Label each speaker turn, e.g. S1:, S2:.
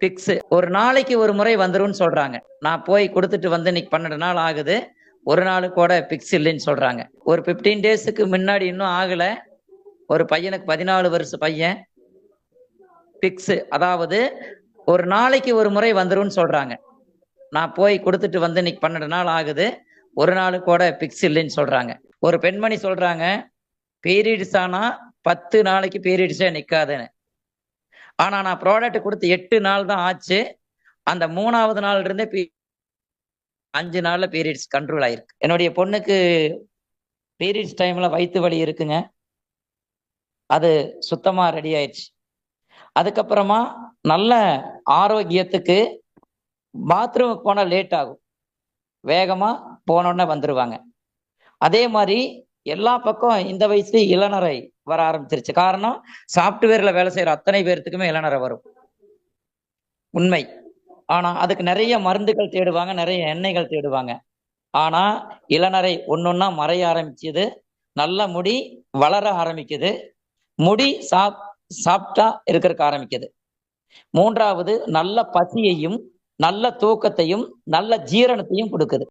S1: பிக்ஸு ஒரு நாளைக்கு ஒரு முறை வந்துரும்னு சொல்றாங்க. நான் போய் கொடுத்துட்டு வந்து இன்னைக்கு பன்னெண்டு நாள் ஆகுது. ஒரு நாள் கூட பிக்ஸ் இல்லைன்னு சொல்றாங்க. ஒரு 15 டேஸுக்கு முன்னாடி இன்னும் ஆகல. ஒரு பையனுக்கு பதினாலு வருஷ பையன். பிக்ஸ் அதாவது ஒரு நாளைக்கு ஒரு முறை வந்துரும்னு சொல்றாங்க. நான் போய் கொடுத்துட்டு வந்து இன்னைக்கு பன்னெண்டு நாள் ஆகுது. ஒரு நாள் கூட பிக்ஸ் இல்லைன்னு சொல்றாங்க. ஒரு பெண்மணி சொல்றாங்க பீரியட்ஸ் ஆனா பத்து நாளைக்கு பீரியட்ஸே நிக்காதுன்னு. ஆனால் நான் ப்ராடக்ட் கொடுத்து எட்டு நாள் தான் ஆச்சு. அந்த மூணாவது நாள் இருந்தே அஞ்சு நாள்ல பீரியட்ஸ் கண்ட்ரோல் ஆயிருக்கு. என்னுடைய பொண்ணுக்கு பீரியட்ஸ் டைம்ல வயிற்று வலி இருக்குங்க. அது சுத்தமா ரெடி ஆயிடுச்சு. அதுக்கப்புறமா நல்ல ஆரோக்கியத்துக்கு பாத்ரூமுக்கு போனால் லேட் ஆகும். வேகமாக போனோடனே வந்துடுவாங்க அதே மாதிரி எல்லா பக்கம் இந்த வயசு இளநரை வர ஆரம்பிச்சிருச்சு. காரணம் சாப்ட்வேர்ல வேலை செய்யற அத்தனை பேர்த்துக்குமே இளநரை வரும். உண்மை. ஆனா அதுக்கு நிறைய மருந்துகள் தேடுவாங்க நிறைய எண்ணெய்கள் தேடுவாங்க. ஆனா இளநரை ஒன்னொன்னா மறைய ஆரம்பிச்சது நல்ல முடி வளர ஆரம்பிக்குது. முடி சாப் சாப்பிட்டா இருக்கிறதுக்கு ஆரம்பிக்குது. மூன்றாவது நல்ல பசியையும் நல்ல தூக்கத்தையும் நல்ல ஜீரணத்தையும் கொடுக்குது.